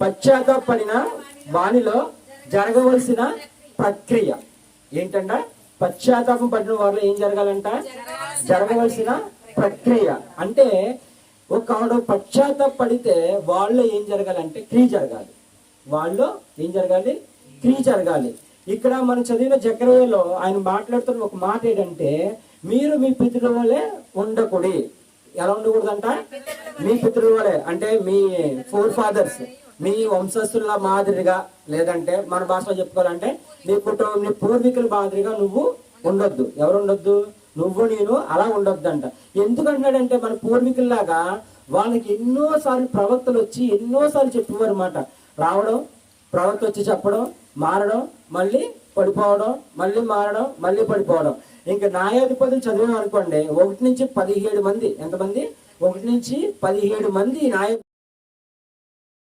పశ్చాత్తాపడిన వానిలో జరగవలసిన ప్రక్రియ. ఏంటంట? పశ్చాత్తాపం పడిన వారిలో ఏం జరగాలంట? జరగవలసిన ప్రక్రియ. అంటే ఒక పశ్చాత్తాపడితే వాళ్ళు ఏం జరగాలంటే క్రియ జరగాలి. వాళ్ళు ఏం జరగాలి? క్రియ జరగాలి. ఇక్కడ మనం చదివిన జకరయ్యలో ఆయన మాట్లాడుతున్న ఒక మాట ఏంటంటే మీరు మీ పితృల వలె ఉండకూడి ఎలా ఉండకూడదంట? మీ పితృల వలె. అంటే మీ ఫోర్ ఫాదర్స్ మీ వంశస్థుల మాదిరిగా లేదంటే మన భాషలో చెప్పుకోవాలంటే నీ కుటుంబం నీ పూర్వీకుల మాదిరిగా నువ్వు ఉండొద్దు. ఎవరు ఉండొద్దు నువ్వు నేను అలా ఉండొద్దు అంట ఎందుకంటున్నాడంటే మన పూర్వీకుల్లాగా వాళ్ళకి ఎన్నోసార్లు ప్రవక్తలు వచ్చి ఎన్నోసార్లు చెప్పేవారు అన్నమాట రావడం ప్రవక్త వచ్చి చెప్పడం మారడం మళ్ళీ పడిపోవడం మళ్ళీ మారడం మళ్ళీ పడిపోవడం. ఇంకా న్యాయాధిపతులు చదివాం అనుకోండి ఒకటి నుంచి పదిహేడు మంది. ఎంతమంది? ఒకటి నుంచి పదిహేడు మంది న్యాయ